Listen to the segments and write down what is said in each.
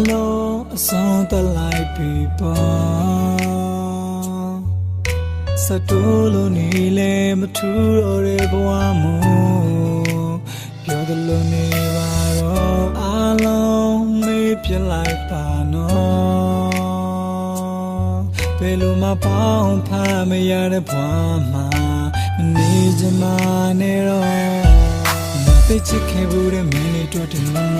အားလုံးအဆုံးသတ်လိုက်ပြီပေါ့စတူလို့နေလေမထူတော့တဲ့ဘဝမို့ပြောသလိုနေပါတော့အားလုံးမေးပြလိုက်ပါနော်ဘယ်လိုမှပေါင်းဖမ်းမရတဲ့ဘဝမှာမနေချင်မှနေတော့သိချစ်ခဲ့ဘူးတဲ့မင်းလေးတို့တင်လုံးလ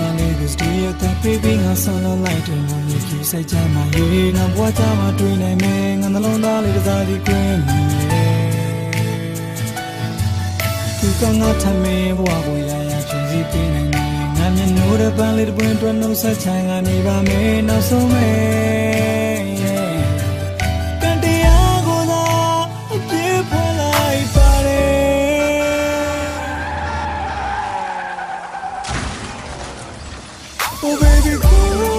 ုံးလေးကိုစတူဒီ ယိုတက်ပေးပြီးငါဆောင်းလုံးလိုက်တယ်ငါမျိုးကြီးစိတ်ချမ်းမှရေငါဘွားချမှတွေ့နိုင်မယ်ငါနှလုံးသားလေးတစ်စားဒီကွင်းမြင်သူကငါထမင်းဘွားကိုရရဖြည့်စည်းပေးနိုင်တယ်ငါမျက်နှာတဲ့ပန်းလေးတစ်ပွင့်တွန်းနှုတ်ဆက်ချင်ကနေပါမယ်နောက်ဆုံးမယ် Oh baby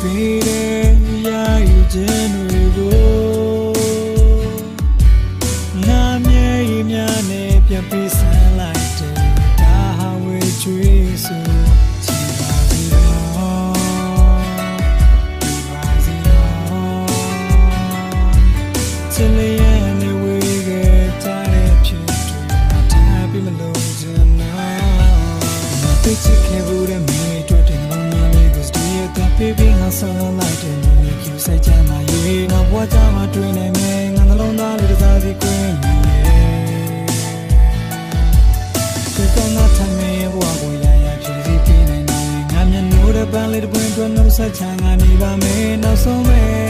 ပေးတဲ့ရာယူခြင်းတွေကိုငါမျက်ရည်များနဲ့ပြန်ပေးဆန်းလိုက်တယ်ဒါဟာဝေချွေးဆိုချီပါစီတော့ဒီပါစီတော့ချစ်လျက်နေဝေးခဲ့ကြတဲ့ဖြစ်တွေငါထားပြီးမလို့ချင်တော့ငါသိချစ်ခဲ့ဘူးတဲ့မိတို့တင်လုံးမလေးကိုစ တူဒီယိုတက်ပေးပြီးငါဆောင်းလိုက်တယ်ငါမျိုးကြီးစိတ်ချမ်းသာရေငါဘွားချမှတွေ့နိုင်မယ်ငါနှလုံးသားလေးတစ်စားစီကွင်းမြင်သူကငါထမင်းဘွားကိုရရဖြည့်စည်းပေးနိုင်တယ်ငါမျက်နှာတဲ့ပန်းလေးတစ်ပွင့်တွန်းနှုတ်ဆက်ချင်ငါနေပါမယ်နောက်ဆုံးမယ်